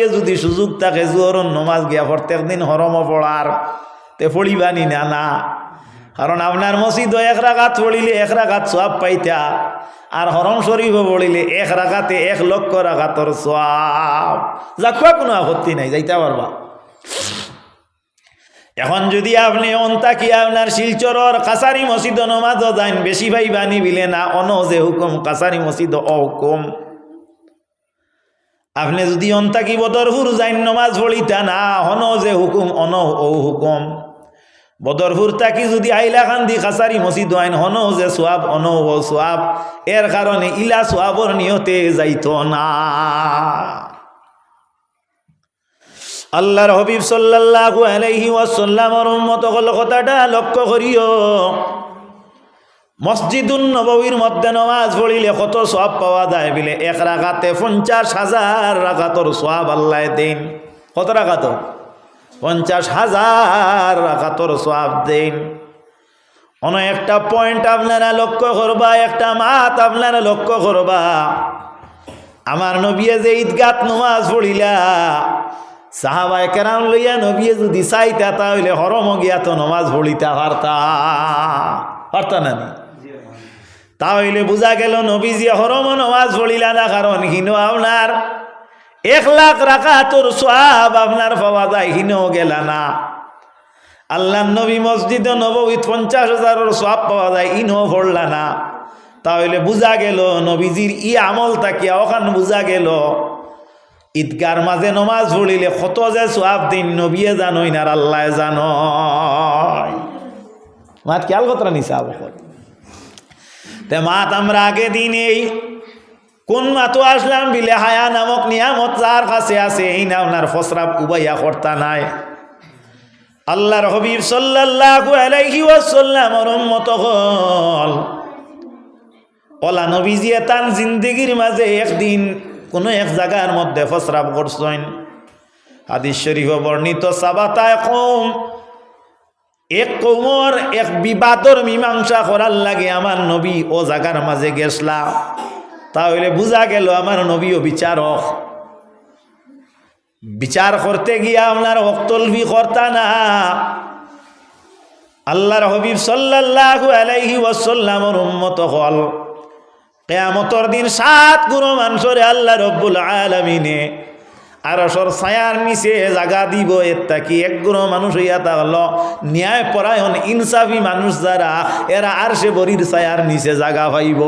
দিয়ে যদি সুযোগ থাকে জোহরন নমাজ গিয়া প্রত্যেক দিন হরম পড়ার। তে পড়িবানি না না কারণ আপনার মসজিদ এক রাগাত পড়িলে এক রাগাত সব পাইতা, আর হরম শরীফ পড়িলে এক রাগাতে এক লক্ষ রাগাতর সব যা খুয়া কোনো আপত্তি নাই, যাইতে পারবা। এখন যদি আপনি অন্তাকি আপনার শিলচরর কাছারি মসজিদ নমাজ যাইন, বেশি ভাই বানি বিলে না অন যে হুকুম কাছারি মসজিদ অহুকুম। আপনি যদি অন্তাকি বদরপুর যাইন নমাজ পড়িতা না হন যে হুকুম, অন ও হুকুম। বদরপুর তাকি যদি আইলা খান্দি খাসারি মসজিদ আইন হন যে সোয়াব, অন ও সোয়াব। এর কারণে ইলা সোয়াবর নিয়তে যাইত না। আল্লাহর হবিব সাল্লাল্লাহু আলাইহি ওয়াসাল্লামর উম্মত হল কথাটা লক্ষ্য করিও। মসজিদুন নববীর মধ্যে নমাজ পড়িলে কত সব পাওয়া যায় বলে, এক রাখাতে পঞ্চাশ হাজার রাখাতর সব আল্লাহ দিন। কত রাখাত পঞ্চাশ হাজার রাখাতর সব দিন। অন একটা পয়েন্ট আপনারা লক্ষ্য করবা, একটা মাত আপনারা লক্ষ্য করবা। আমার নবিয়ে যে ঈদগাত নমাজ পড়িলা, সাহাবায় কেরাম লইয়া নবিয়ে যদি চাইতা তাহলে হরম গিয়া তো নমাজ পড়িতা, পারতা? পারতা নি? তাহলে বোঝা গেল নবীজি হরম নমাজ পড়িলা না, কারণ হিনো আপনার। এক লাখ রাখা তোর সব আপনার পাওয়া যায়, হিনো গেলা না। আল্লাহ নবী মসজিদ নবীত পঞ্চাশ হাজারের সব পাওয়া যায় ইনো পড়লা না। তাহলে বোঝা গেল নবীজির ই আমল তাকিয়া ওখান বোঝা গেল। ঈদগার মাঝে নমাজ পড়িলে কত যে সোয়াব দিন, নবিয়ে জানই না আল্লাহ জানয় মাত খেয়াল কথা নিসা তে মাত আমরা আগে দিন এই। কোন মাতো আসলাম বিলে হায়া নামক নিয়ামত যার কাছে আছে, এই না আপনার ফসরাব উবাইয়া কর্তা নাই। আল্লাহর হবিব সাল্লাল্লাহু উম্মত হল, ওলা নবীজি তান জিন্দেগির মাঝে একদিন কোনো এক জায়গার মধ্যে ফসরাব করছেন। হাদিস শরীফ বর্ণিত সাবাতায় কম এক কৌমর, এক বিবাদর মীমাংসা করার লাগে আমার নবী ও জাগার মাঝে গেছলা তাহলে বুঝা গেল আমার নবী ও বিচারক। বিচার করতে গিয়া আপনার অক্তলবি কর্তা না। আল্লাহর হবিব সাল্লাল্লাহু আলাইহি ওয়াসাল্লামর উম্মত হল, কেয়ামতর দিন সাত গুরু মানুষরে আল্লাহ রব্বুল আলমিনে আরসর ছায়ার নিচে জাগা দিব এর কি? এক গুরু মানুষ হইয়া তাহল ন্যায় পরায়ণ, ইনসাফি মানুষ যারা, এরা আর সে বরির ছায়ার নিচে জাগা পাইব।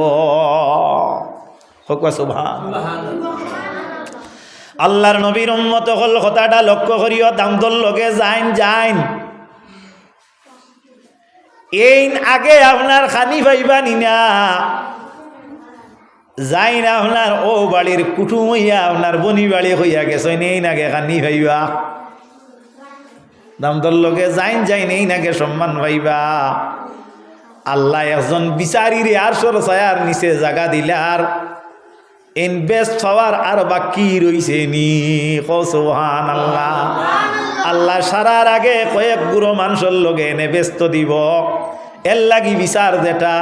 আল্লাহর নবীর উম্মত হল কথাটা লক্ষ্য করিও দামদল লগে যাইন যাইন। এই আগে আপনার খানি পাইবানি না। যাই না আপনার ও বাড়ির কুটুম হইয়া আপনার বনি বাড়ি হইয়া গেছে নেই নাগে খানি ভাইবা। দামদর লোকে যাইন যাই নেই নাগে সম্মান ভাইবা। আল্লাহ একজন বিচারিরে আর সর ছায়ার নিচে জাগা দিলার ইনভেস্ট হওয়ার আর বাকি রইছে নি। কৌসুহান আল্লাহ আল্লাহ সারার আগে কয়েক গুরো মানুষের লগে এনে ব্যস্ত দিব। এর লাগি বিচার যেটা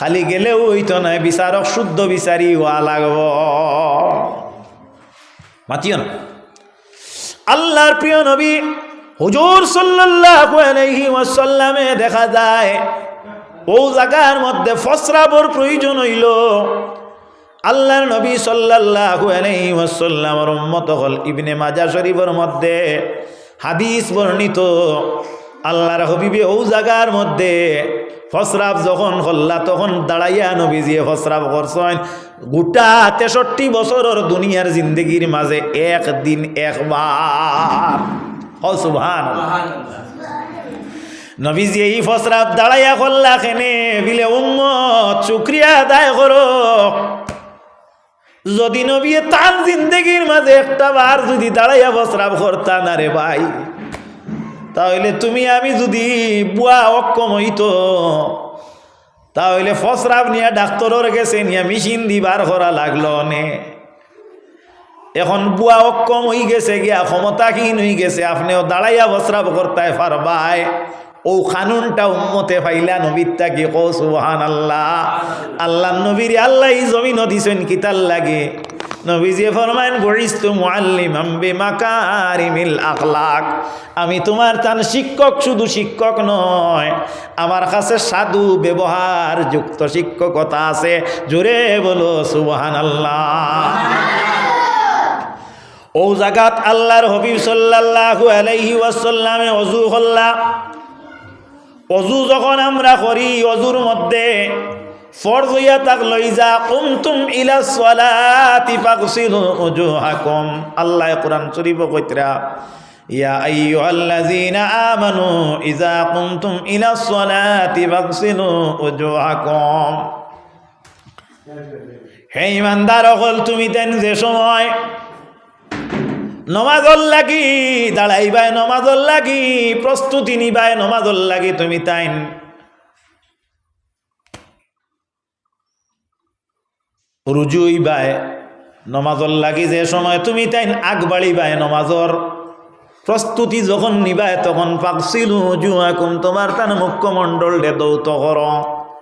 খালি গেলেও হইতো না, বিচারক শুদ্ধ বিচারি হওয়া লাগব। মাতিও না। আল্লাহর প্রিয় নবী হুজুর সাল্লাল্লাহু আলাইহি ওয়াসাল্লামে দেখা যায় ও জায়গার মধ্যে ফসরাবর প্রয়োজন হইল। আল্লাহর নবী সাল্লাল্লাহু উম্মত হল ইবনে মাজা শরীফের মধ্যে হাদিস বর্ণিত। আল্লাহর হবিবে ও জায়গার মধ্যে ফসরাব যখন হল্লা, তখন দাঁড়াইয়া নবীজিয়ে ফসরাব করছেন। গোটা তেষট্টি বছরের দুনিয়ার জিন্দগির মাঝে একদিন একবার। হ সুভান নবীজি এই ফসরাব দাঁড়াইয়া করলা খেনে বিলে, উম্মত, শুক্রিয়া আদায় করো। যদি নবী তার জিন্দগির মাঝে একটা বার যদি দাঁড়াইয়া ফসরাব করতা না রে ভাই। তাহলে তুমি আমি যদি বুয়া অক্ষম হইতো, তাহলে ফসরাব নিয়ে ডাক্তরের গেছে নিয়ে মেশিন দিবার করা লাগল নে। এখন বুয়া অক্ষম হয়ে গেছে গিয়া, ক্ষমতাহীন হয়ে গেছে, আপনিও দাঁড়াইয়া ফসরাব করতে পারবাই। ও খানুনটা উম্মতে পাইলা নবীরটা কি কৌ সুবহান আল্লাহ আল্লাহ নবীর আল্লাহ জমিন দিছেন কিতার লাগে। আখলাক। আমি তোমার তান শিক্ষক, শুধু শিক্ষক নয়, আমার কাছে সাধু ব্যবহার যুক্ত শিক্ষকতা আছে। জোরে বলো, সুবহানাল্লাহ। ও জাগাত আল্লাহর হবিব সাল্লাল্লাহু আলাইহি ওয়াসাল্লামে অজু হল্লা। অজু যখন আমরা করি অজুর মধ্যে ফরজ হইয়া যা কুমতুম ইলা সলাতি ফাগসিলু উজুহাকুম। আল্লাহ কোরআন শরীফ কইতরা, ইয়া আইয়ুহাল্লাযীনা আমানু ইযা কুমতুম ইলা সলাতি ফাগসিলু উজুহাকুম। হে ইমানদার হল তুমি দেন যে সময় নমাজল লাগি দাঁড়াইবাই নমাজল লাগি, প্রস্তুতি নিবাই নমাজল লাগি, তুমি তাইন রুজুইবাই নমাজল লাগি যে সময় তুমি তাইন আগ বাড়িবাই নমাজর প্রস্তুতি যখন নিবায় তখন পাকছিল জুয়াকুম তোমার তান মুখ্যমণ্ডল দে দৌত কর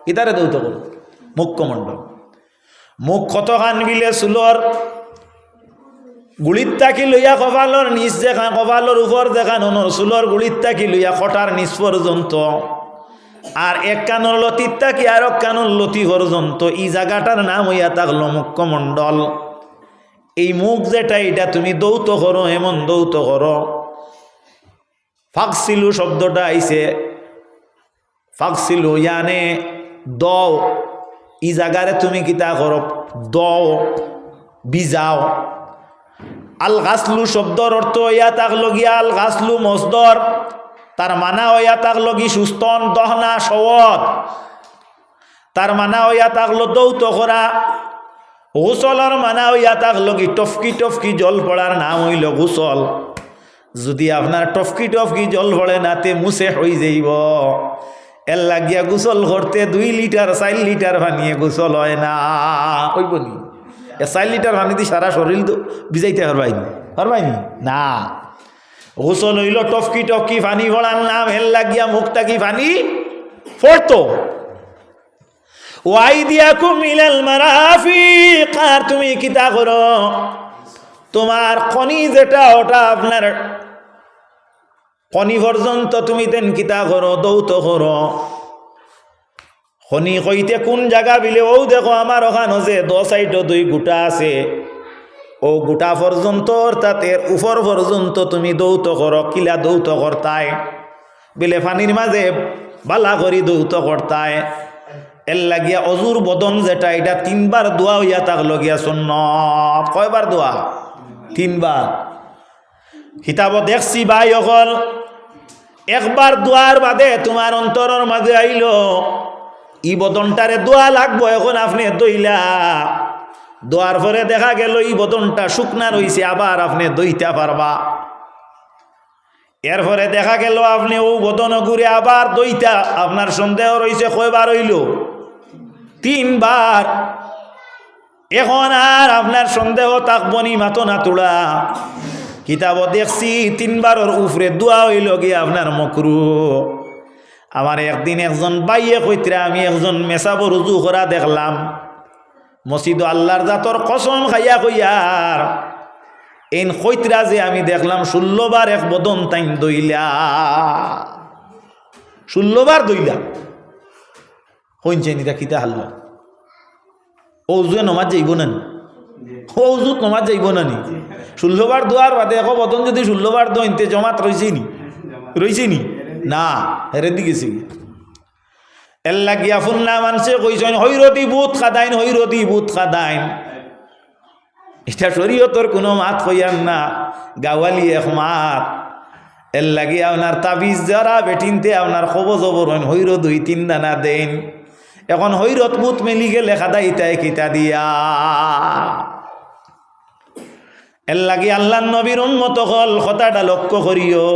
ইতারে দৌত কর মুখ্যমণ্ডল। মুখ কত খান বিলে চুলর গুলিত তাকি লইয়া কপালর নিচ দেখা কপালর উপর দেখা ননর চুলর গুলিত তাকি লইয়া খটার নিচ পর্যন্ত আর এক কানর লতিত তাকি আর এক কানর লতি পর্যন্ত এই জায়গাটার নাম হইয়া থাকল মুখ্যমণ্ডল এই মুখ যেটা এটা তুমি দৌত করো, এমন দৌত করো। ফাকসিলু শব্দটা আইছে। ফাকসিলু ইয়ানে দও। ই জাগারে তুমি কিতা করো? দও, বিজাও। আল গাছলু শব্দর অর্থ ইয়া তাক লগিয়া আল গাছলু মসদর তার মানা ইয়া তাক লগি সুস্তন দহনা সওয়ত তার মানা ইয়া তাকলো দৌত করা গোসলর মানা ইয়া তাক লগি টফকি টফকি জল পড়ার নাম হইল গোসল। যদি আপনার টফকি টফকি জল পড়ে নাতে মুছে হয়ে যাইব। এর লাগিয়া গোসল করতে দুই লিটার চার লিটার বানিয়ে গোসল হয় না। হইব নি? এ চার লিটার পানি দিয়ে সারা শরীর তো ভিজাইতে পারবাইনি পারবাইনি না। গোসল হইল টফকি টফকি পানি ভরার নাম হেল লাগিয়া মুখটা কি পানি ফোরতো ওয়াই দিয়া কুমিলাল মারাফিক, আর তুমি কিতা করো? তোমার কনি যেটা, ওটা আপনার কনি পর্যন্ত তুমি তেন কিতা করো, দৌত করো। খনি কইতে কোন জায়গা বিলে ও দেখো আমার ওখানে যে দ সাইড দুই গোটা আছে। ও গোটা পর্যন্ত অর্থাৎ এর উপর পর্যন্ত তুমি দৌত করো, কিলা দৌত করতায় বিলে পানির মাঝে বালা করি দৌত করতায় এর লাগিয়া অজুর বদন যেটা এটা তিনবার দোয়া হইয়া তাক লগিয়া শূন্য কয়বার দোয়া তিনবার কিতাব দেখছি ভাই অকল। একবার দোয়ার বাদে তোমার অন্তরের মাঝে আইল ই বদনটারে দোয়া লাগবো, এখন আপনি দইলা। দোয়ার পরে দেখা গেল এই বদনটা শুকনা রইছে, আবার আপনি দইতে পারবা। এরপরে দেখা গেল আপনি ও বদন ঘুরে আবার দইতা, আপনার সন্দেহ রইছে কয়বার হইল? তিনবার। এখন আর আপনার সন্দেহ তাকবনি মাতো না তোলা। কিতাব দেখছি, তিনবারের উফরে দোয়া হইল গিয়ে আপনার মকরু। আমার একদিন একজন বাইয়ে কইতরা, আমি একজন মেসাব রুজু করা দেখলাম। মসজিদ আল্লাহর জাতর কসম খাইয়া কইয়ার এন কইতরা যে আমি দেখলাম ষোলোবার এক বদন তাইন দইলা। ষোলোবার দইলা। হইনছে নিরা কিতা হাল্ল। ওজুয়ে নমাজ যাইব না নি ওজুত নমাজ যাইব না নি ষোলোবার দোয়ার বাদে এক বদন যদি ষোলোবার দইনতে জমাত রইছে নি? রইছে নি? না, হেরে দিকেছি এল্লা গিয়া ফুন্না মানছে, কইছেন, হৈরতি বুত খাদাইন, হৈরতি বুত খাদাইন। এটা শরীয়তর কোনো মাত কইয়ান না গাওয়ালি এক মাত। এর লাগি আপনার তাবিজ যারা বেটিনতে আপনার খবর জবর হইন হৈর দুই তিন দানা দেন এখন হৈরত বুত মেলি গেলে খাদাই তাই কিতা দিয়া। এর লাগি আল্লাহ নবীর উন্মত হল কথাটা লক্ষ্য করিও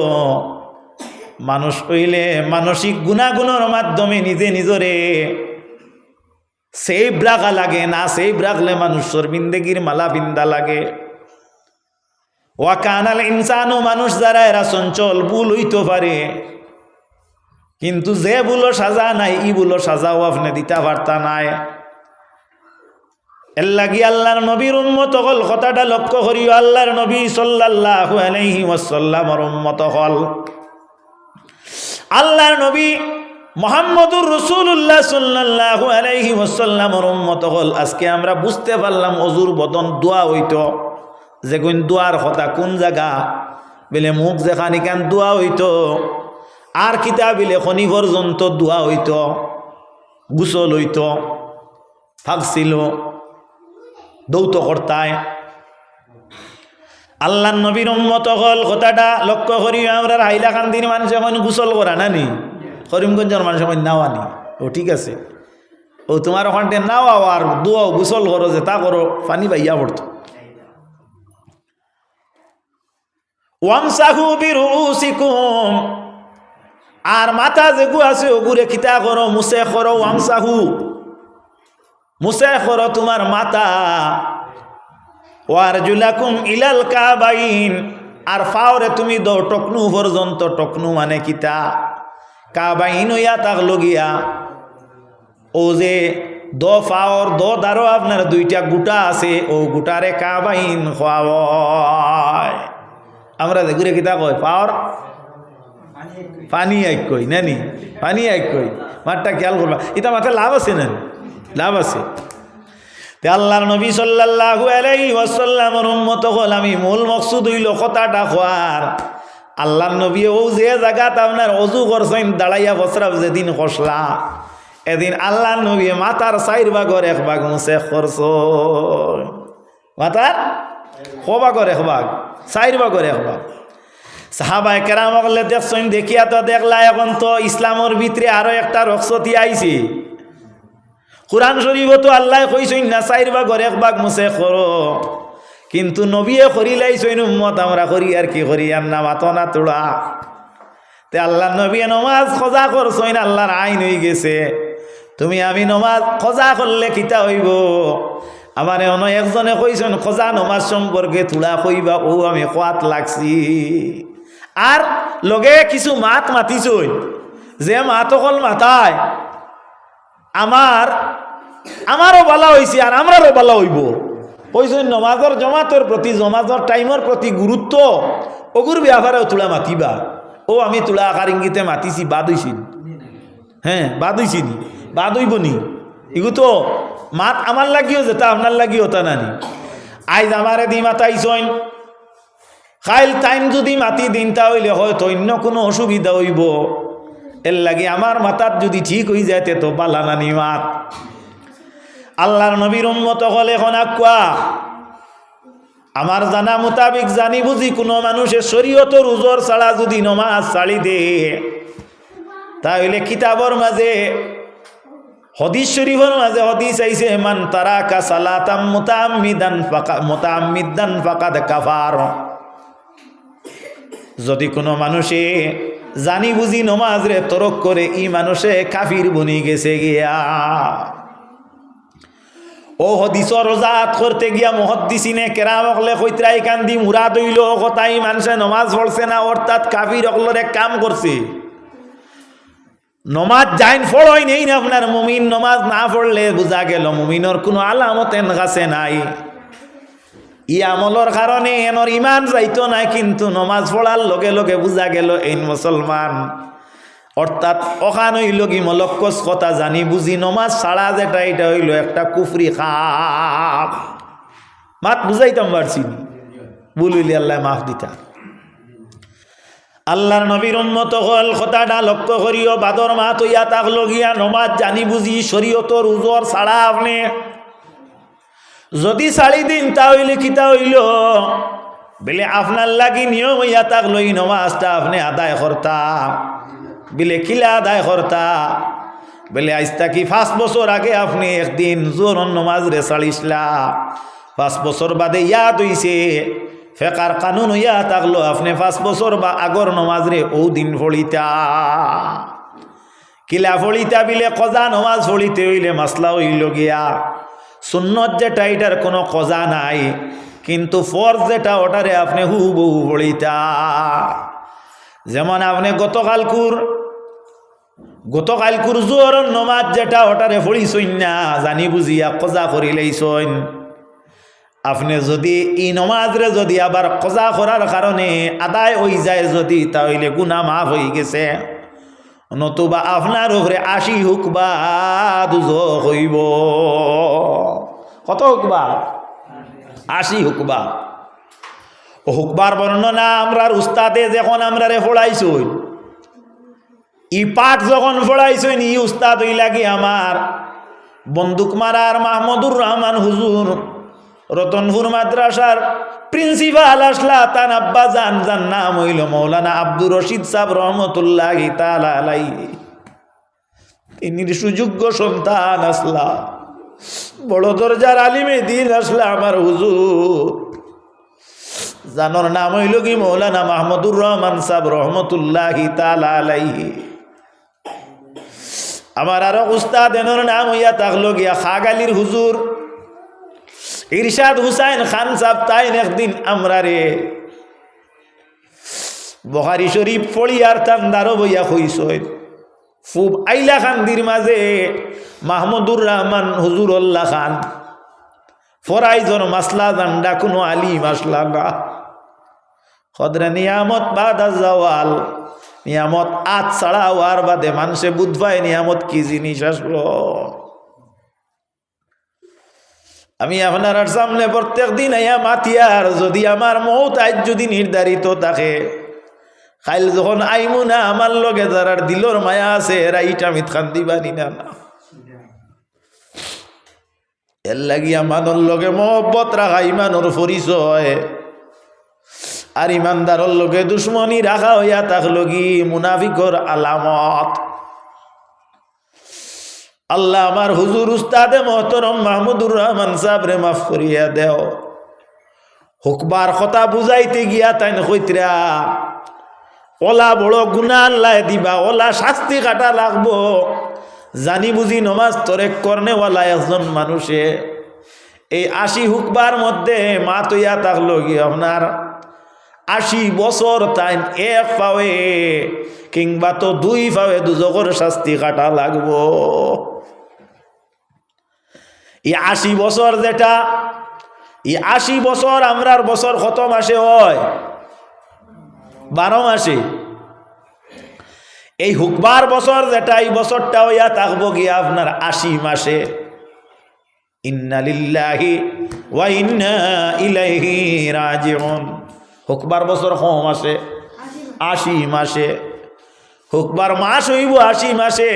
মানুষ হইলে মানসিক গুণাগুণের মাধ্যমে নিজে নিজরে সেই ব্রাগা লাগে, না সেই ব্রাগলে মানুষের বিন্দেগির মালা বিন্দা লাগে। ওয়াকানাল ইনসানও মানুষ যারা এরা চঞ্চল, ভুল হইতে পারে। কিন্তু যে বুলো সাজা নাই, ই বুলো সাজাও আপনি দিতে পারতা নাই। এর লাগি আল্লাহর নবীর উম্মত হল, কথাটা লক্ষ্য করিও, আল্লাহর নবী সাল্লাল্লাহু আলাইহি ওয়াসাল্লামর উম্মত হল। আল্লাহর নবী মোহাম্মদুর রসুল্লাহ সাল্লাল্লাহু আলাইহি ওয়াসাল্লামর উম্মত হল, আজকে আমরা বুঝতে পারলাম অজুর বদন দোয়া হইতো। যে কোন দোয়ার কথা কোন জায়গা? বেলে মুখ যেখানে কেন দোয়া হইতো? আর কিতা বিলে খনি পর্যন্ত দোয়া হইতো। গুসল হইতো। থাকছিল দৌত কর্তায়। আল্লাহ নবীর উম্মত হল কথাটা লক্ষ্য করি আমরা হাইলাকান্দির মানুষ এখন গুসল করা না নি? করিমগঞ্জের মানুষ এখন নাওয়ানি ও ঠিক আছে। ও তোমার ওখানটে নাও আর দুয়াও গুসল করো যে তা করো, পানি বাইয়া পড়তো। আর মাথা যে যেগু আছে ওগুরে খিতা করো মুসে করো ওয়ামসাহু। মুসে করো তোমার মাথা। ওয়ার জুলাকুম ইলাল কাবাইন। আর ফাওরে তুমি দো টকনু পর্যন্ত, টকনু মানে কিতা? কাবাইন ইয়া তাক লগিয়া ও যে দ ফাওর, দ দারো আপনার দুইটা গুটা আছে, ও গুটারে কাবাইন খাওয়ায় আমরা ঘুরে কিতা কই পাওয়ার পানি এক কই, নানি? পানি এক কই। মাঠটা খেয়াল করবা। এটা মাথায় লাভ আছে না লাভ আছে। তে আল্লাহর নবী সাল্লাল্লাহু আলাইহি ওয়াসাল্লামের হল, আমি মূল মকসুদ হইল কথাটা খোয়ার। আল্লাহর নবী ও যে জায়গাত আপনার অজু করছেন, দাঁড়াইয়া বসরাব যেদিন খসলা, এদিন আল্লাহর নবী মাতার চাইর ভাগর এক ভাগ মুছে করছ মাতার কবাগর এক ভাগ চাইর ভাগর এক ভাগ। সাহাবায় কেরাম দেখছেন দেখিয়া তো দেখলা, এখন তো ইসলামের ভিতরে আরও একটা রক্সতি আইছে। কোরআন শরীফ তো আল্লাহ কইসইন না চাইর ভাগর এক ভাগ মুছে করো। কিন্তু নবীয়ে করিলাইছইন উম্মত, আমরা করি আর কি করি? আর না মাতো না তোড়া। তে আল্লাহ নবী নমাজ খজা করছইন আল্লাহর আইন হয়ে গেছে। তুমি আমি নমাজ খজা করলে কিতা হইব? আমার অন একজনে কইছেন, খজা নমাজ সম্পর্কে তুলা কইবা, ও আমি কোয়াত লাগছি। আর লগে কিছু মাত মাতিছই যে মাত অকল মাতায় আমার, আমারও বালা হয়েছে আর আমরারও বালা হইব। কইছেন, নমাজর জমাতর প্রতি, জমাজর টাইমের প্রতি গুরুত্ব, অগুর ব্যাপারেও তুলা মাতিবা। ও, আমি তুলা আকার ইঙ্গিতে মাতিছি, বাদ হইছি। হ্যাঁ বাদ নি, বাদ হইব নি। এগু তো, মাত আমার লাগিও যেটা আপনার লাগিও তা নানি আইজ আমারে দি মাতাইছইন খাইল টাইম যদি মাতি দিনটা হইলে হয়তো অন্য কোনো অসুবিধা হইব। এর লাগে আমার মাতাত যদি ঠিক হয়ে যাইতে তো বালা নানি মাত আল্লাহর নবীর উন্মত হলে এখন আকুয়া। আমার জানা মোতাবিক জানি বুঝি কোনো মানুষের শরীয়তর উজর ছাড়া যদি নমাজ ছাড়ি দে। তাহলে কিতাবর মাঝে, হদিস শরীফের মাঝে হদিস আইছে, মান তারাকা সালাতাম মুতাআম্মিদান ফাকা মুতাআম্মিদান ফাকাদ কাফার। যদি কোনো মানুষে জানি বুঝি নমাজ রে তরক করে ই মানুষে কাফির বনি গেছে গিয়া। ও হদিস রোজাত করতে গিয়া মহদ্দিসিনে কেরাম অকলে কইতরাই কান্দি মুরাদ হইল কথাই মানুষে নমাজ পড়ছে না, অর্থাৎ কাফির অকলরে কাম করছে। নমাজ যাইন ফড়ই নেই না আপনার, মুমিন নমাজ না পড়লে বোঝা গেল মুমিনর কোনো আলামত এন কাছে নাই। ই আমলর কারণে এনর ইমান যাইতো না, কিন্তু নমাজ পড়ার লগে লগে বোঝা গেল এই মুসলমান। অর্থাৎ অখান হইল কি মলক্কস কথা জানি বুঝি, নমাজ ছাড়া যেটা এটা হইল একটা কুফরি খাপ। মাত বুঝাইতাম পারছি হইলে আল্লাহ মাফ দিতা আল্লাহর নবীর উন্মত হল, কথাটা লক্ষ্য করিও, বাদর মা তৈয়া তাক লগিয়া নমাজ জানি বুঝি, শরীয়তর উজর ছাড়া আপনি যদি চারি দিন, তা হইলে কিতা হইল? বেলে, আপনার লাগি নিয়ম হইয়া তাক লই নমাজটা আপনি আদায় করতা। বিলে, কিলা আদায় করতা? বেলে আইসতা কি পাঁচ বছর আগে আপনি একদিন জোর নমাজ রে চালিসলা। পাঁচ বছর বাদে ইয়াদ হইছে। ফেকার কানুন হইয়া থাকল আপনি পাঁচ বছর বা আগর নমাজ রে ও দিন ফলিতা। কিলা ফলিতা, বিলে, কজা নমাজ ফলিতে হইলে মাসলা হইল গিয়া। সুন্নত যেটা, এটার কোনো কজা নাই। কিন্তু ফর্জ যেটা, ওটারে আপনি হু বহু ফলিতা যেমন আপনি গতকালকুর গতকাল কুরজুর নমাজ যেটা, ওটারে ফড়িছইন না, জানি বুঝিয়া কজা করিলেইছইন আপনি যদি ই নমাজরে যদি আবার কজা করার কারণে আদায় হয়ে যায় যদি, তাহলে গুনা মাফ হয়ে গেছে। নতুবা আপনার উপরে আশি হুকবা দুজ হইব। কত হুকবা আশি হুকবা ও হুকবার বর্ণনা আমরার উস্তাদে যখন আমরা রে ফোড়াইছই, ই পাঠ যখন ফোড়াইছই, ই উস্তাদ হই লাগি আমার বন্দুক মারার মাহমুদুর রহমান হুজুর রতনপুর মাদ্রাসার প্রিন্সিপাল আসলা তান আব্বা জান জান নাম হইল মৌলানা আব্দুর রশিদ সাহ রহমতুল্লাহ তালাই তিনি সুযোগ্য সন্তান আসলা। বড় দরজার আলিমে দিন আসলা আমার হুজুর। জানোর নাম হইল কি? মৌলানা মাহমুদুর রহমান সাহ রহমতুল্লাহ তালাই আমার আরও উস্তাদ, এনোর নাম হইয়া থাকল গিয়া খাগালির হুজুর। ইরশাদ হুসাইন খান সাহ তাইন একদিন আমরা রে বহারি শরীফ ফড়িয়ার তান্দারও বইয়া হইসই ফুব আইলা খান্দির মাঝে মাহমুদুর রহমান হুজুরল্লাহ খান। ফরাইজন মাসলা জান্ডা, কোনো আলি মাসলা না। সদরে নিয়ামত বাদ জাওয়াল নিয়ামত আত ছাড়া হওয়ার বাদে মানুষে বুধবাই নিয়ামত কি জিনিস আসলো। আমি আপনার সামনে প্রত্যেক দিন আইয়া মাতিয়ার যদি আমার মৌত আজ যদি নির্ধারিত থাকে খাইল যখন আইমু না আমার লগে যারার দিলর মায়া আছে, এরা ইটা মিত খান দিবানি না না এর লাগি আমাদের লগে মহব্বত রাখা ইমানোর পরিচয়, আর ইমানদারর লগে দুশ্মনী রাখা হইয়া থাকল কি মুনাফিকর আলামত। আল্লাহ আমার হুজুর উস্তাদে মহতরম মাহমুদুর রহমান সাবরে মাফ করিয়া দেও। হুকবার কথা বুঝাইতে গিয়া তাই কইতরা, ওলা বড় গুণা আল্লাহ দিবা, ওলা শাস্তি কাটা লাগবো। জানি বুঝি নমাজ তরে কর্নেওয়ালা একজন মানুষে। এই আশি হুকবার মধ্যে মা তৈয়া থাকল কি আপনার। আশি বছর তাই এক পাওয়ে কিংবা তো দুই পাওয়ে দুজকর শাস্তি কাটা লাগবো। এই আশি বছর যেটা, এই আশি বছর আমরার বছর কত মাসে হয়? বারো মাসে। এই হুকবার বছর যেটা, এই বছরটা হইয়া থাকব গিয়া আপনার আশি মাসে। হুকবার বছর কম মাসে? আশি মাসে। হুকবার মাস হইব আশি মাসে।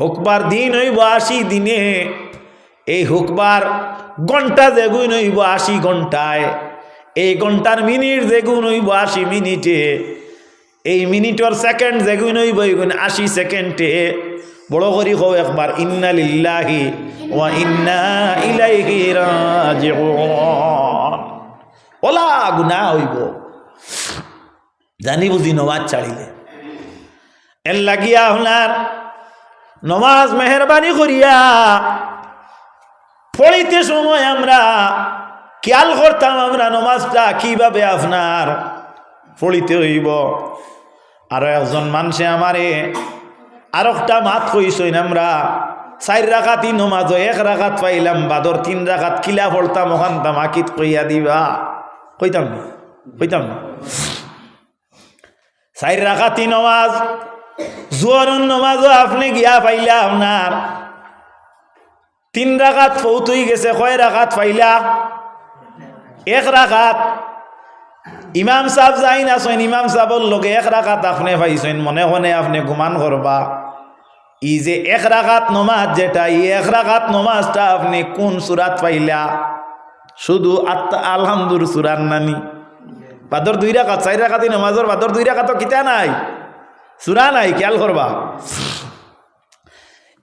হুকবার দিন হইব আশি দিনে। এই হুকবার ঘণ্টা যেগুন হইব আশি ঘন্টায়। এই ঘণ্টার মিনিট যেগুন হইব আশি মিনিটে। এই মিনিটর সেকেন্ড যেগুন হইব এগুন আশি সেকেন্ডে। বড় করি কও একবার, ইন্না লিল্লাহি ওয়া ইন্না ওলা গুনাহ হইব। জানি বুঝি নমাজ ছাড়িলে। এর লাগিয়া আপনার নমাজ মেহরবানি করিয়া পড়িতে সময় আমরা খেয়াল করতাম আমরা নমাজটা কীভাবে আপনার পড়িতে হইব। আরও একজন মানুষে আমারে আর একটা মাত কইসইন আমরা চার রাখাতি নমাজ, এক রাখাত পাইলাম, বাদর তিন রাখাত কিলা পড়তাম, ওখান তামাকিত কইয়া দিবা। কইতাম না কইতাম না। চার রাখাতি নমাজ জোয়ারন নমাজও আপনি গিয়া পাইলা আপনার তিন রাখাত ফৌত হয়ে গেছে, কয় রাখাত পাইলা এক রাখাত ইমাম সাহেব যাই না সইন ইমাম সাহেবর লগে এক রাখাত আপনি পাইছেন মনে মনে আপনি ঘুমান করবা ই যে এক রাখাত নমাজ যেটা, ই এক রাখাত নমাজটা আপনি কোন সুরাত পাইলা শুধু আত্মা আলহামদুর সুরার নানি। বাদর দুই রাখাত চাই রাখাতি নমাজর বাদর দুই রাখাত কিতা নাই? সুরা নাই, খেয়াল করবা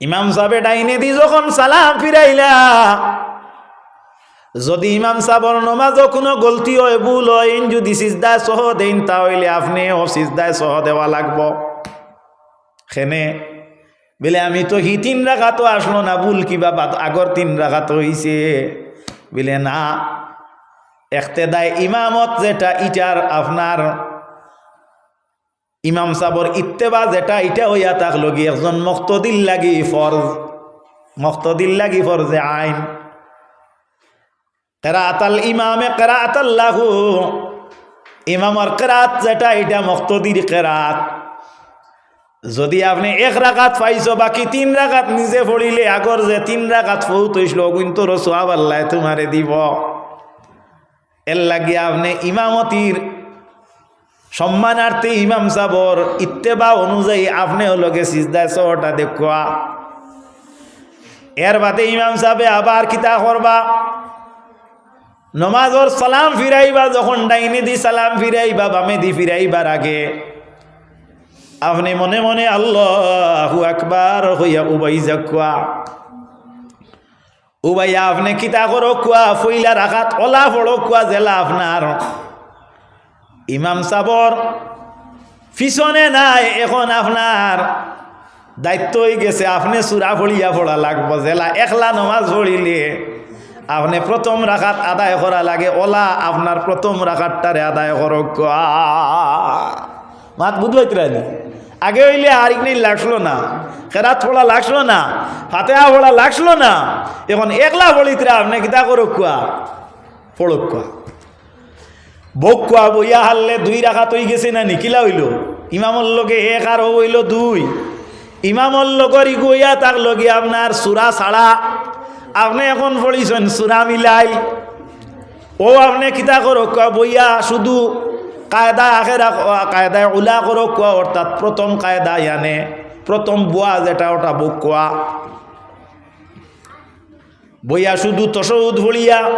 ইমাম সাহেব ডাইনে দি যখন সালাম ফিরাইলা, যদি ইমাম সাবর নমাজ কোনো গলতি হয়, ভুল হয় যদি সিজদায় সহ দেন, তাহলে আপনি ও সিজদায় সহ দেওয়া লাগব। সেনে বলে, আমি তো হি তিন রাখা তো আসলো না, ভুল কিবা আগর তিন রাখা তো হইছে। বলে, না, একতেদায় ইমামত যেটা, ইটার আপনার ইমাম সাবর ইত্তেবা যেটা, এটা হইয়া তাক লগি একজন মক্তদিল লাগি ফরজ, মক্তদিল লাগি ফরজে আইন। কেরাতাল ইমামে কেরাতাল্লাহু ইমামর কেরাত যেটা, এটা মক্তদির কেরাত। যদি আপনি এক রাকাত পাইছ, বাকি তিন রাকাত নিজে পড়িলে আগর যে তিন রাকাত ফৌত হইছিল কিন্তু রসোয়াব আল্লাহ তোমারে দিব। এর লাগিয়ে আপনি ইমামতির সম্মানার্থে ইমাম সাবর ইত্তেবা অনুযায়ী আপনি লগে সিজদায় সহটা দেখুয়া। এর বাদে ইমাম সাহেবে আবার কিতা করবা। নমাজর সালাম ফিরাইবা, যখন ডাইনে দি সালাম ফিরাইবা, বামে দি ফিরাইবার আগে। আপনি মনে মনে আল্লাহু আকবার হইয়া উবাই যাকুয়া। উবাইয়া আপনি কিতা করো, কুয়া ফইলা রাখাত ওলা ফড়ো কুয়া, জেলা আপনার। ইমাম সাবর, পিছনে নাই, এখন আপনার দায়িত্ব হয়ে গেছে, আপনি সুরা ফড়িয়া ফোড়া লাগবো, জেলা একলা নমাজ পড়িলে আপনি প্রথম রাখাত আদায় করা লাগে, ওলা আপনার প্রথম রাখাতটারে আদায় করো কুয়া মাত বুঝবাইতরা নি? আগে হইলে আর ইগনি লাগল না, খেরাত ফোড়া লাগল না, ফাতেহা ফোড়া লাগল না, এখন একলা বলিতরা আপনি কিতা করো, কুয়া? ফড়ক কুয়া। বক কুয়া বইয়া হারলে দুই রাখা তৈ গেছে না নিকিলা হইল? ইমামর লগে এক আর হইল দুই। ইমামর লগর ইগুইয়া তার লগে আপনার সুরা ছাড়া। আপনি এখন পড়িছেন সুরা মিলাই। ও আপনি কিতা করো কুয়া বইয়া শুধু কায়দা আখেরা কায়দায় উলা করো কুয়া অর্থাৎ প্রথম কায়দা ইয়ানে প্রথম বুয়া যেটা, ওটা বুক কুয়া বইয়া শুধু তসৌদ ভরিয়া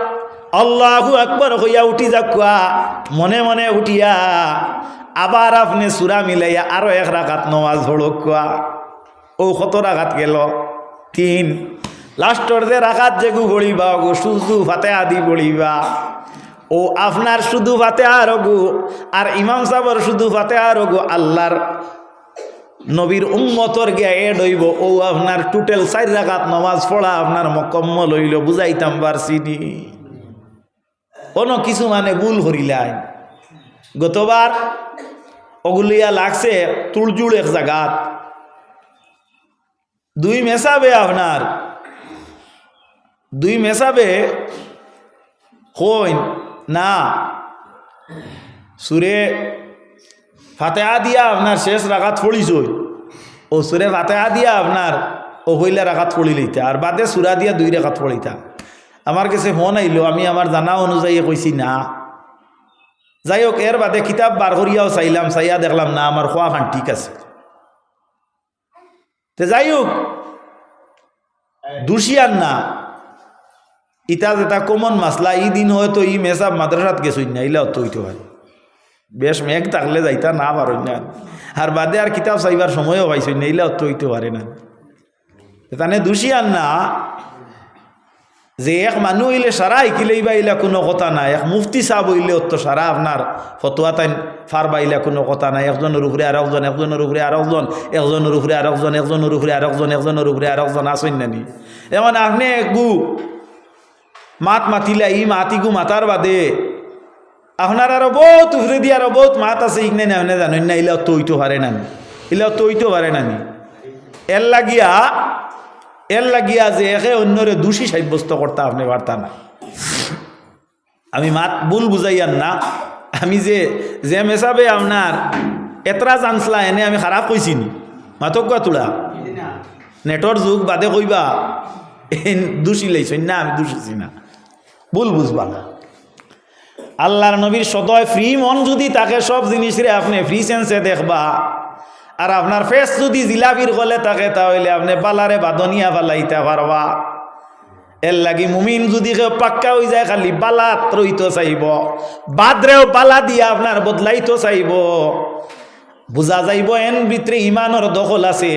আল্লাহু আকবর হইয়া উঠি যাকুয়া মনে মনে উঠিয়া আবার আপনি সুরা মিলাইয়া আরও এক রাখাত নমাজ ভড়কুয়া ও কত রাখাত গেল? তিন। লাস্টর যে রাখাত যেগু বলিবা গো শুধু ফাতে আদি বলিবা ও আপনার শুধু ফাতে আরগু আর ইমাম সাহর শুধু ফাতে আরগু আল্লাহর নবীর উম্মতর গিয়া এড হইব। ও আপনার টোটাল চার রাখাত নমাজ পড়া আপনার মকম্মল হইল, বুঝাইতাম পারছিনি কোনো কিছু মানে ভুল করিলাই গতবার ওগুলিয়া লাগছে তুলজুড় এক জায়গাত দুই মেশাবে আপনার। দুই মেশাবে কইন না। সুরে ফাতেহা দিয়া আপনার শেষ রাখাত ফড়িছই ও সুরে ফাতেহা দিয়া আপনার ও হইলা রাখাত ফড়ি লইতা আর বাদে সুরা দিয়া দুই রাখাত ফড়িতা আমার কাছে ফোন আইলো আমি আমার জানা অনুযায়ী কইছি না। যাই হোক এর বাদে কিতাব বার করিয়াও চাইলাম, চাইয়া দেখলাম, না আমার খোয়া খান ঠিক আছে। তে যাই হোক দুষিয়ার না। ইটা যেটা কমন মাসলা ই দিন হয়তো ই মেসাব মাদ্রাসাত গেছই না, ইলা অত হইতে হয়। বেশ মেঘ থাকলে যাইতা, না পারই না। আর বাদে আর কিতাব চাইবার সময়ও পাইছই না, ইলা অত হইতে পারে না। তানে দুষিয়ার না যে এক মানুহ হইলে সারা শিকিলেই বা ইলা কোনো কথা নাই। এক মুফতি সাহ হইলে অত সারা আপনার ফতোয়া তাই ফার বাইলা কোনো কথা নাই। একজনের উপরে আর একজন একজনের উপরে আর একজন একজনের উপরে আর একজন একজনের উপরে আর একজন একজনের উপরে আর একজন আসেন নানি এমন আপনি গু মাত মাতিলা, ই মাতিগু মাতার বাদে। আপনার আরও বহুত উপরে দিয়ে আরও বহুত মাত আছে ইগনে না আপনি জানেন না ইলা তৈতো পারে নানি। ইলা তৈতো পারে নানি। এর লাগিয়া এর লাগিয়া যে একে অন্যরে দোষী সাব্যস্ত করতে আপনি পারতা না। আমি মাত ভুল বুঝাইয়ান না। আমি যে যে মেসাবে আপনার এতরা জানসলা এনে আমি খারাপ কইছি নি। মাতক তোলা? নেটর যুগ বাদে কইবা। দোষী লাইছই না, আমি দোষিছি না। ভুল বুঝবা না। আল্লাহর নবীর সদয় ফ্রি মন যদি তাকে সব জিনিসরে আপনি ফ্রি সেন্সে দেখবা। আর আপনার ফেস যদি জিলাপির গলে থাকে, তাহলে আপনি বালারে বাদনিয়া বালাইতে পারবা। এর লাগি মুমিন যদি কেউ পাক্কা হয়ে যায়, খালি বালাত রইতো চাইব। বাদরেও বালা দিয়া আপনার বদলাইতো চাইব। বুঝা যাইব, এন ভিতরে ইমানের দখল আছে।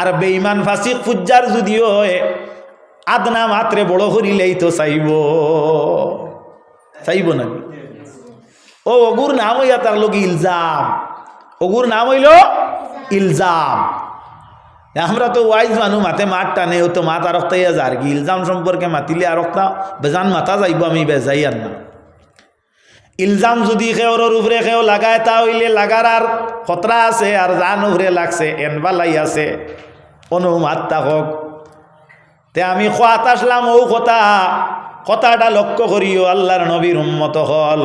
আর বেঈমান ফাঁসিক ফুজ্জার যদিও আদনা মাত্রে বড় করিলেই তো চাইব। চাইব না ও, অগুর নাম হইয়া তার লোক ইলজাম। অগুর নাম হইল ইলজাম। আমরা তো ওয়াইজ মানুষ মাতে মাত টানে ও তো মাত আরক্তাইয়া যার কি ইলজাম সম্পর্কে মাতিলে আরক্তা বেজান মাথা যাইব আমি বেজাই আর না ইলজাম যদি খেওর উপরে খেও লাগায়, তা হইলে লাগার আর খতরা আছে আর জান উপরে লাগছে এনবালাই আছে। অনুমাত থাকক তে আমি খোয়াত আসলাম ও কথা কথাটা লক্ষ্য করিও আল্লাহর নবীর উম্মত হল।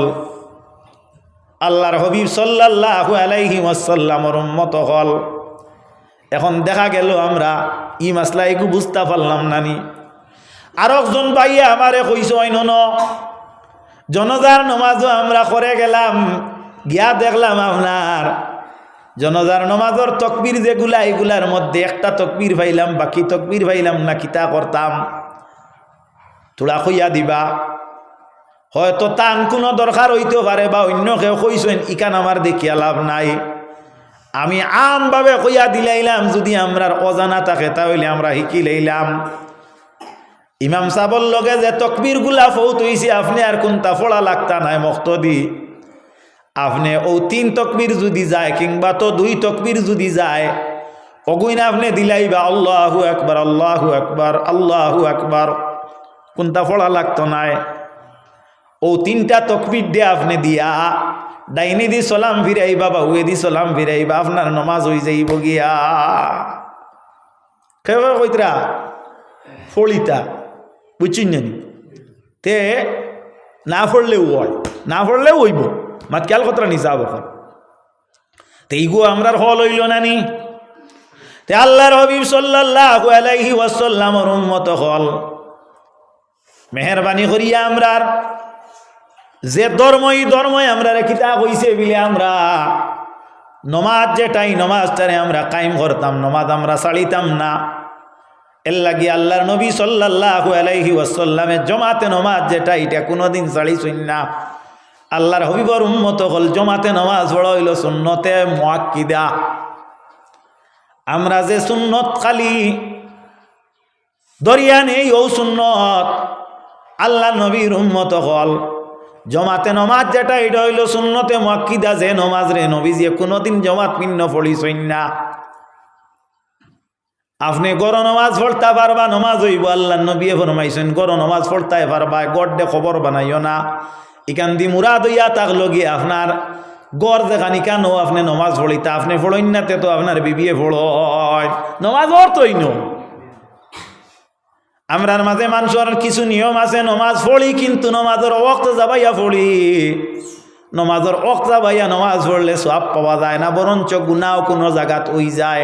আল্লাহর হবিব সাল্লাল্লাহু আলাইহি ওয়াসাল্লামর উম্মত হল। এখন দেখা গেল আমরা ই মাসলা একু বুঝতে পারলাম নানি আর একজন ভাইয়া আমারে কইস অইনন জনজার নমাজও আমরা করে গেলাম, গিয়া দেখলাম আপনার। জনজার নমাজর তকবির যেগুলা, এগুলার মধ্যে একটা তকবির পাইলাম, বাকি তকবির পাইলাম না কিতা করতাম। তোরা কইয়া দিবা হয়তো তান কোনো দরকার হইতেও পারে বা অন্য কেউ কইছেন, ইকান আমার দেখিয়া লাভ নাই। আমি আমভাবে কইয়া দিলাইলাম, যদি আমরার অজানা থাকে, তাহলে আমরা শিকি লইলাম। ইমাম সাবর লগে যে তকবিরগুলা ফৌত হইছে, আপনি আর কোনটা ফোড়া লাগতা নাই মক্ত দি আপনি ও তিন তকবির যদি যায়, কিংবা তো দুই তকবির যদি যায় অগুইন আপনি দিলাইবা, আল্লাহু একবার আল্লাহু একবার আল্লাহু একবার কোনটা ফোড়া লাগতো নাই? ও তিনটা তকবির দিয়ে আপনি দিয়া। ডাইনি দি সলাম ফিরাইবা বা উয়ে দি সলাম ফিরাইবা আপনার নমাজ হয়ে যাইব গিয়া। কে কইতরা? ফলিতা, বুঝছেন জানি? তে না পড়লেও হয়, না পড়লেও হইব। মাত খেয়াল কথা নিসাব এখন তে ইগো আমরার হল হইল না নি? তে আল্লাহর হবিব সাল্লাল্লাহু আলাইহি ওয়াসাল্লামর উম্মত হল। মেহরবানি করিয়া আমরার যে ধর্মই ধর্মই আমরা কিতা কইছে বিলে আমরা। নমাজ যেটাই নমাজটারে আমরা কায়েম করতাম, নমাজ আমরা ছাড়িতাম না। এর লাগি আল্লাহর নবী সাল্লাল্লাহু আলাইহি ওয়াসাল্লামের জমাতে নমাজ যেটা, এটা কোনোদিন ছাড়িছইন না। আল্লাহর হবিবর উম্মত হল জমাতে নমাজ পড়া হইল সুন্নতে মুআক্কিদা। আমরা যে সুন্নত খালি, দরিয়া নেই ও সুন্নত আল্লাহ নবীর উম্মত হল। জমাতে নমাজ যেটা, এটা হইল সুন্নতে মুআক্কিদা যে নমাজ রে নবী যে কোনোদিন জমাত পিন্ন পড়িছইন না। আপনি গর নমাজ পড়তে পারবা, নমাজ হইব, আল্লাহ নবী ফরমাইছেন গর নমাজ পড়তে পারবা, গড়ে খবর বানাইও না। ইকান দি মুরাদ হইয়া তাক লগিয়ে আপনার গড় দেখানি কেন আপনি নমাজ পড়িতা, আপনি পড়ইন না তে তো আপনার বিবিয়ে পড়য়। নমাজ অর্থই ন। আমরার মাঝে মানুষের কিছু নিয়ম আছে, নমাজ পড়ি, কিন্তু নমাজের অক্ত যাবাইয়া পড়ি। নমাজের অক্ত যাবাইয়া নমাজ পড়লে সব পাওয়া যায় না, বরঞ্চ গুনাও কোনো জায়গাত ওই যায়।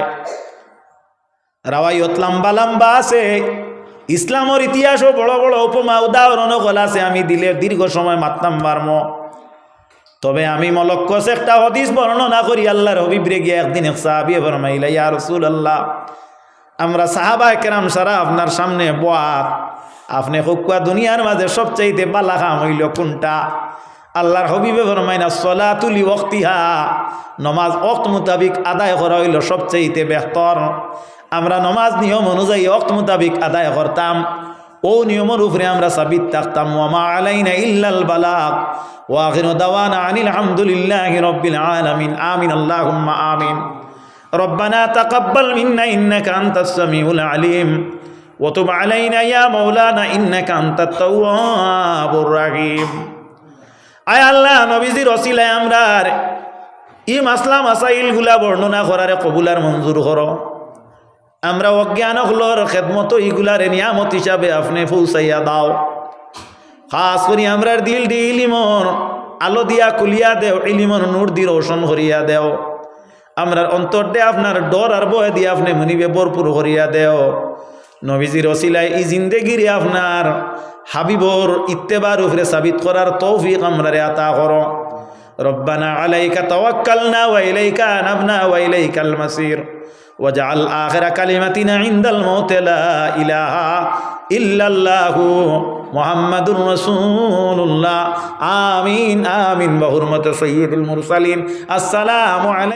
রাওয়াইত লম্বা লম্বা আছে, ইসলামের ইতিহাসও বড় বড় উপমা উদাহরণ গল আছে, আমি দিলে দীর্ঘ সময় মাতলাম বার্ম। তবে আমি মলক্কস একটা হদিস বর্ণনা করি, আল্লাহর হবিবরে একদিন এক সাহাবি ফরমাইলা, ইয়া রসুল আল্লাহ আমরা সাহাবা কেরাম সারা আপনার সামনে বয়াত। আপনি হুকুয়া দুনিয়ার মাঝে সবচাইতে বালা খাম হইল কোনটা? আল্লাহর হবিবে ফরমাইনা সলা তুলি অক্তিহা নমাজ অক্ত মোতাবিক আদায় করা হইল সবচাইতে বেহতর। আমরা নমাজ নিয়ম অনুযায়ী অক্ত মোতাবিক আদায় করতাম। ও নিয়মের উপরে আমরা সাবিত থাকতাম। ওয়ামা আলাইনা ইল্লাল বালাক ওয়াখির দাওয়ানা আনিল আলহামদুলিল্লাহ রব্বিল আলামিন আমিন, আল্লাহুম্মা আমিন ربنا تقبل منا إنك أنت السميع العليم وتب علينا يا مولانا إنك أنت التواب الرحيم আয় আল্লাহ নবীজির অসিলায় আমরা ই মাসলা মাসাইল গুলা বর্ণনা করারে কবুলার মঞ্জুর করো আমরা অজ্ঞান হলোর খেদমত ইগুলার নিয়ামত হিসাবে আপনি পৌঁছাইয়া দাও খাস করি আমরা দিল দি ইলিমন আলো দিয়া কুলিয়া দেও ইলিমন নূর দি রোশন করিয়া দেও আমরা অন্তর দিয়ে আপনার ডর আর বয়ে দিয়ে আপনি মনিবে ভরপুর করিয়া দেও। নবীজির অসিলায় এই জিন্দেগির আপনার হাবিবর ইত্তেবার উপরে সাবিত করার তৌফিক আমরা রে আতা কর। রব্বানা আলাইকা তাওয়াক্কালনা ওয়া ইলাইকা আনাবনা ওয়া ইলাইকাল মাসির। ওয়াজআল আখিরা কালিমাতিনা ইনদাল মাউত লা ইলাহা ইল্লাল্লাহু মুহাম্মাদুর রাসূলুল্লাহ। আমিন আমিন। বিহুরমতি সাইয়্যিদুল মুরসালিন। আসসালামু আলাইকুম